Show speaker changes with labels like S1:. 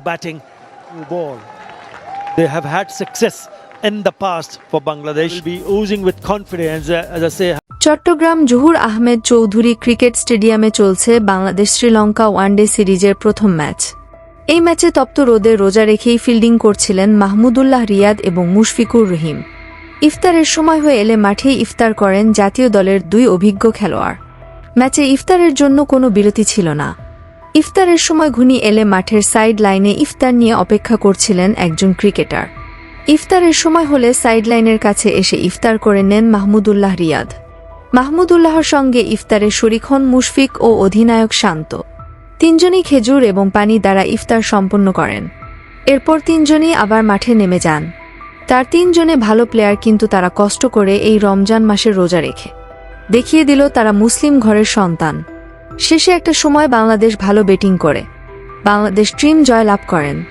S1: batting ball. They have had success in the past for Bangladesh. Will be oozing with confidence, uh, as I say.
S2: Chattogram Zahur Ahmed Chowdhury cricket স্টেডিয়ামে চলছে Bangladesh Sri Lanka one day সিরিজের প্রথম match এই ম্যাচে তপ্ত রোদে রোজা রেখেই ফিল্ডিং করছিলেন মাহমুদুল্লাহ রিয়াদ এবং মুশফিকুর রহিম ইফতারের সময় হয়ে এলে মাঠেই ইফতার করেন জাতীয় দলের দুই অভিজ্ঞ খেলোয়াড় ম্যাচে ইফতারের জন্য কোনো বিরতি ছিল না ইফতারের সময় ঘুনি এলে মাঠের সাইড লাইনে ইফতার নিয়ে অপেক্ষা করছিলেন একজন ক্রিকেটার ইফতারের সময় হলে সাইড লাইনের কাছে এসে ইফতার করে নেন মাহমুদুল্লাহ রিয়াদ। মাহমুদুল্লাহর সঙ্গে ইফতারে শরিক হন মুশফিক ও অধিনায়ক শান্ত। তিনজনই খেজুর এবং পানি দ্বারা ইফতার সম্পন্ন করেন। এরপর তিনজনই আবার মাঠে নেমে যান। তার তিনজনে ভালো প্লেয়ার কিন্তু তারা কষ্ট করে এই রমজান মাসের রোজা রেখে। দেখিয়ে দিল তারা মুসলিম ঘরের সন্তান। শেষে একটা সময় বাংলাদেশ ভালো ব্যাটিং করে। বাংলাদেশ ট্রিম জয় লাভ করেন।